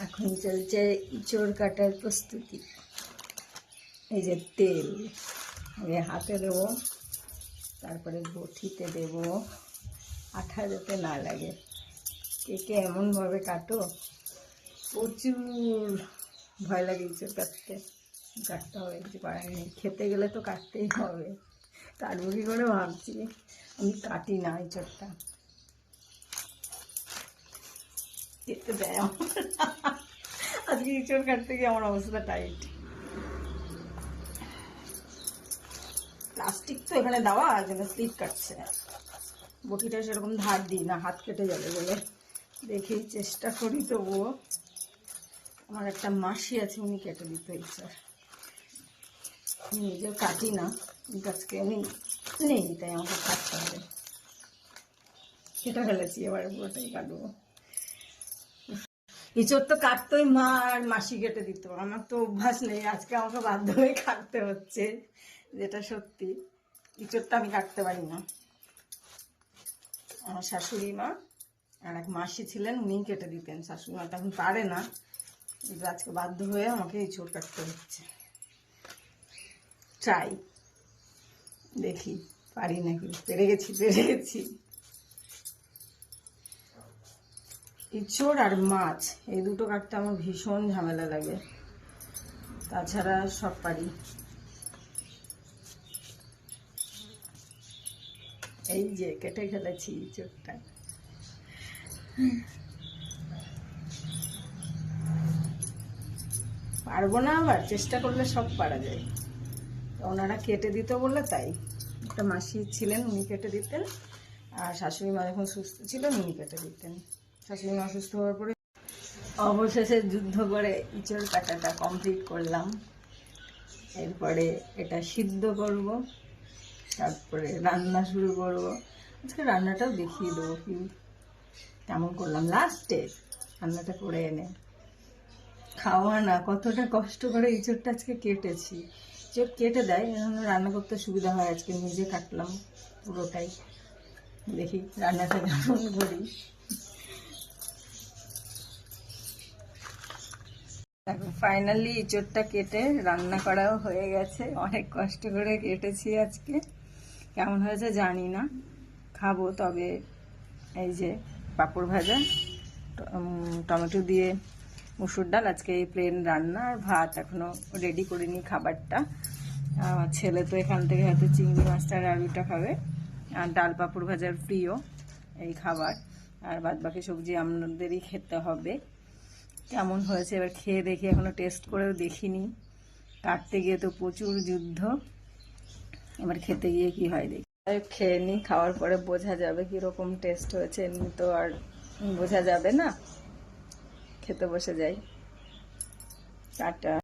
এখন চলছে ইঁচড় কাটার প্রস্তুতি। এই যে তেল, আগে হাতে দেব, তারপরে বটিতে দেব। আঠা যাতে না লাগে। কে কে এমনভাবে কাটো? প্রচুর ভয় লাগে ইঁচড় কাটতে। কাটতে হবে, কিছু নেই। খেতে গেলে তো কাটতেই হবে। কাটবো কি করে ভাবছি? আমি কাটি না ইঁচড়টা। খেতে দেয় আমার আজকে ইঁচড় কাটতে গিয়ে আমার অবস্থা টাইট প্লাস্টিক তো এখানে দেওয়া যেন স্লিপ কাটছে। বটিটা সেরকম ধার দিই না, হাত কেটে যাবে বলে। দেখি, চেষ্টা করি তবুও। আমার একটা মাসি আছে, উনি কেটে দিতে ইচ্ছার নিজেও কাটি না, কিন্তু আমি নেই, তাই আমাকে কাটতে হবে। কেটে ফেলেছি, এবার পুরোটাই কাটবো। ইঁচড় তো কাটতোই, মা আর মাসি কেটে দিত। আমার তো অভ্যাস নেই, আজকে আমাকে বাধ্য হয়ে কাটতে হচ্ছে, যেটা সত্যি। ইঁচড়টা আমি কাটতে পারি না। আমার শাশুড়ি মা আর এক মাসি ছিলেন উনি কেটে দিতেন। শাশুড়ি মা তখন পারে না, কিন্তু আজকে বাধ্য হয়ে আমাকে ইঁচড় কাটতে হচ্ছে। ট্রাই দেখি, পারি নাকি? পেরে গেছি পেরে গেছি। ইঁচড় আর মাছ, এই দুটো কাটতে আমার ভীষণ ঝামেলা লাগে। তাছাড়া সব পারি। এই যে, কেটে ফেলেছি ইঁচড়টা। পারব না আবার, চেষ্টা করলে সব পারা যায়। ওনারা কেটে দিত বললে তাই। একটা মাসি ছিলেন, উনি কেটে দিতেন। আর শাশুড়ি মা যখন সুস্থ ছিলেন উনি কেটে দিতেন। শাশুড়ি অসুস্থ হওয়ার পরে অবশেষে যুদ্ধ করে ইঁচড় কাটাটা কমপ্লিট করলাম। এরপরে এটা সিদ্ধ করব, তারপরে রান্না শুরু করব। আজকে রান্নাটাও দেখিয়ে দেবো কি, কেমন করলাম। লাস্টে রান্নাটা করে এনে খাওয়া না, কতটা কষ্ট করে ইঁচড়টা আজকে কেটেছি। ইঁচড় কেটে দেয়, এজন্য রান্না করতে সুবিধা হয়। আজকে নিজে কাটলাম পুরোটাই। দেখি রান্নাটা কেমন করি। দেখো ফাইনালি ইঁচড়টা কেটে রান্না করাও হয়ে গেছে। অনেক কষ্ট করে কেটেছি আজকে। কেমন হয়েছে জানি না। খাব তবে এই যে পাঁপড় ভাজা টমেটো দিয়ে মুসুর ডাল, আজকে এই প্লেন রান্না আর ভাত। এখনও রেডি করিনি খাবারটা। আমার ছেলে তো এখান থেকে হয়তো চিংড়ি মাছটা আর আলুটা খাবে। আর ডাল পাঁপড় ভাজার প্রিয় এই খাবার। আর বাদ বাকি সবজি আমাদেরই খেতে হবে। কেমন হয়েছে? এবার খেয়ে দেখি, এখনও টেস্ট করেও দেখিনি। কাটতে গিয়ে তো প্রচুর যুদ্ধ। এবার খেতে গিয়ে কি হয় দেখি। খেয়ে নিই খাওয়ার পরে বোঝা যাবে কীরকম টেস্ট হয়েছে। এমনি তো আর বোঝা যাবে না। খেতে বসে যাই। টাটা।